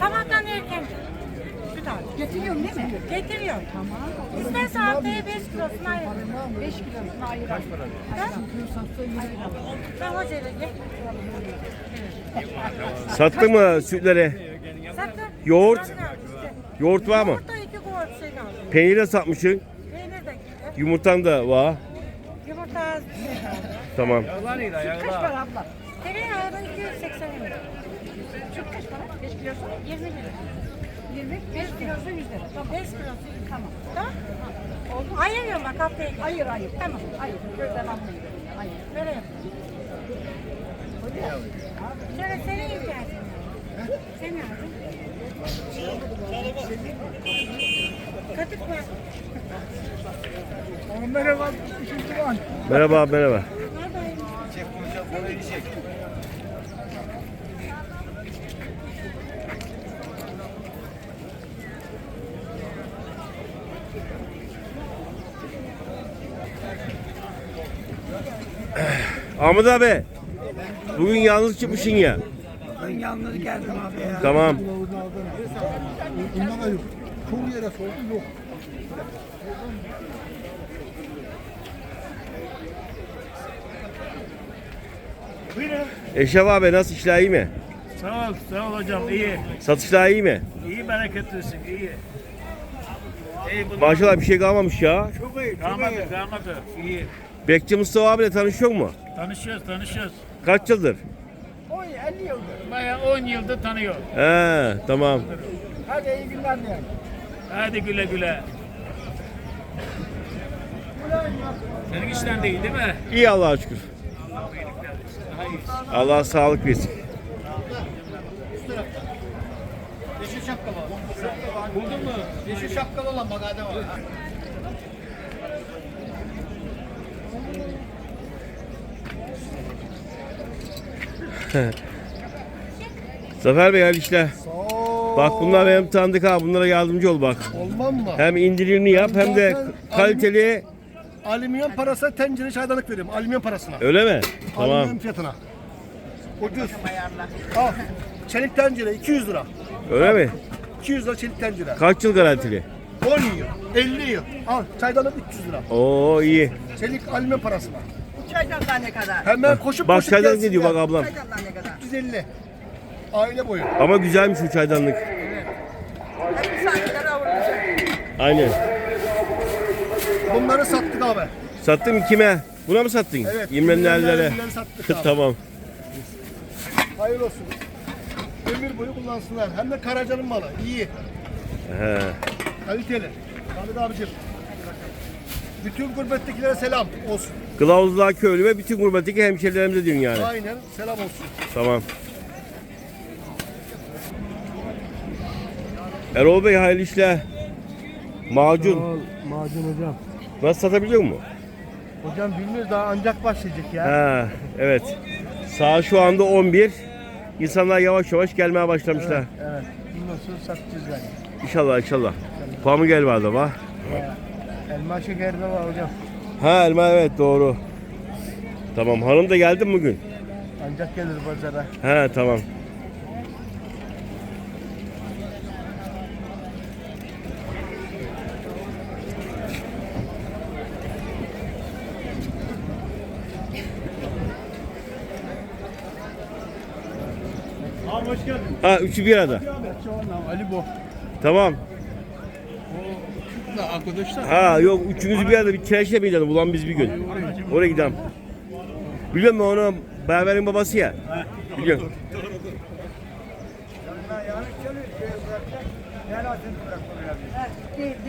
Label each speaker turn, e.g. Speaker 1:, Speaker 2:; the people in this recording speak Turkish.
Speaker 1: Sabahtan erken. Süt al.
Speaker 2: Getiriyorum değil mi?
Speaker 1: Getiriyor. Tamam. İsterse haftaya 5 kilosunu ayırırım.
Speaker 2: 5 kilosunu ayıralım.
Speaker 1: Ha? Ben hocayla gel.
Speaker 3: Sattın mı sütleri?
Speaker 1: Sattım.
Speaker 3: Yoğurt? Yoğurt var mı?
Speaker 1: Yoğurtta iki kuvvet şey aldım.
Speaker 3: Peynir de satmışsın.
Speaker 1: Peynir de gitti.
Speaker 3: Yumurtan da var.
Speaker 1: Yumurta az bir şey kaldı.
Speaker 3: Tamam.
Speaker 2: Kaç para abla?
Speaker 1: Tereyağı da 280 lira.
Speaker 2: Çok kaç para? 5 kilosu?
Speaker 1: 20 lira.
Speaker 2: 20. 5 kilosu 100 lira. Tamam.
Speaker 1: 5 kilosu.
Speaker 2: Tamam.
Speaker 1: Tamam. Oldu. Ayırıyorum bak haftaya gel.
Speaker 2: Hayır hayır. Tamam. Hayır. Gözden almayın. Hayır.
Speaker 1: Böyle yap. Şöyle senin ihtiyacın. Sen aldın. Katık var.
Speaker 4: Merhaba, var.
Speaker 3: Merhaba merhaba.
Speaker 1: Nerede?
Speaker 3: Ahmet abi. Bugün yalnız çıkmışsın ya.
Speaker 4: Ben yalnız geldim abi ya.
Speaker 3: Tamam.
Speaker 4: Çoğu yere sordum yok.
Speaker 5: Buyurun.
Speaker 3: Eşref abi nasıl işler iyi mi?
Speaker 5: Sağ ol, sağ ol hocam. İyi.
Speaker 3: Satışlar iyi mi?
Speaker 5: İyi bereketlisin, iyi. İyi bunlar.
Speaker 3: Maşallah bir şey kalmamış ya.
Speaker 5: Çok iyi, kalmadı, kalmadı. İyi.
Speaker 3: Bekçi Mustafa abiyle tanışıyor mu?
Speaker 5: Tanışıyoruz, tanışıyoruz.
Speaker 3: Kaç yıldır?
Speaker 4: Oy 50 yıldır.
Speaker 5: Bayağı 10 yıldır tanıyor.
Speaker 3: He tamam.
Speaker 4: Hadi iyi günler diyelim.
Speaker 5: Hadi güle güle. Senin işten değil değil mi?
Speaker 3: İyi Allah'a şükür. Allah sağlık versin.
Speaker 4: Yeşil şapkalı. Buldun mu? Yeşil şapkalı olan bak hadi var.
Speaker 3: Zafer Bey hayırlı işler.
Speaker 4: Sağ ol.
Speaker 3: Bak bunlar benim tanıdık ha. Bunlara yardımcı ol bak.
Speaker 4: Olmam mı?
Speaker 3: Hem indirimli yap hem de
Speaker 4: Zaten
Speaker 3: kaliteli.
Speaker 4: Alüminyum parasına tencere çaydanlık veriyorum. Alüminyum parasına.
Speaker 3: Öyle mi? Tamam.
Speaker 4: Alüminyum fiyatına. Ucuz. Al. Çelik tencere 200 lira.
Speaker 3: Öyle mi?
Speaker 4: 200 lira çelik tencere.
Speaker 3: Kaç yıl garantili?
Speaker 4: 10 yıl. 50 yıl. Al çaydanlık 300 lira.
Speaker 3: Oo iyi.
Speaker 4: Çelik alüminyum parasına.
Speaker 2: Çaydanlar ne kadar?
Speaker 4: Hemen koşup
Speaker 3: Bak
Speaker 4: koşup
Speaker 3: çaydanlık ne
Speaker 4: gelsin
Speaker 3: diyor
Speaker 4: ya.
Speaker 3: bak ablam.
Speaker 2: Çaydanlar ne kadar?
Speaker 4: 350. Aile boyu.
Speaker 3: Ama güzelmiş bu çaydanlık.
Speaker 2: Hep saatler avuracak.
Speaker 3: Aynen.
Speaker 4: Bunları sattık abi.
Speaker 3: Sattın mı kime? Buna mı sattın?
Speaker 4: Evet.
Speaker 3: İmrenlerlere.
Speaker 4: İmrenlerlere sattık abi.
Speaker 3: tamam.
Speaker 4: Hayırlı olsun. Ömür boyu kullansınlar. Hem de Karaca'nın malı. İyi.
Speaker 3: He.
Speaker 4: Kaliteli. Hamid abicim. Bütün gurbettekilere selam olsun.
Speaker 3: Kılavuzluğa köylü ve bütün gurbetteki hemşerilerimize diyorsun yani.
Speaker 4: Aynen selam olsun.
Speaker 3: Tamam. Erol Bey hayırlı işler. Macun.
Speaker 4: Macun hocam.
Speaker 3: Nasıl satabiliyor mu?
Speaker 4: Hocam bilmiyoruz daha ancak başlayacak ya.
Speaker 3: Ha, evet. Saat şu anda 11. İnsanlar yavaş yavaş gelmeye başlamışlar.
Speaker 4: Evet. Bundan sonra satacağız yani.
Speaker 3: İnşallah inşallah. Pamuk gel vardı var.
Speaker 4: Elma şekeri de var hocam.
Speaker 3: Ha elma evet doğru. Tamam hanım da geldi mi bugün?
Speaker 4: Ancak gelir pazara.
Speaker 3: Ha tamam.
Speaker 5: Abi hoş geldin.
Speaker 3: Ha üçü bir arada.
Speaker 4: Ali bu.
Speaker 3: Tamam.
Speaker 4: Arkadaşlar.
Speaker 3: Ha yok üçümüz bir arada bir çeşme mi gidelim ulan biz bir gün. Oraya gidelim. Biliyor musun onu Berber'in babası ya. Biliyorum.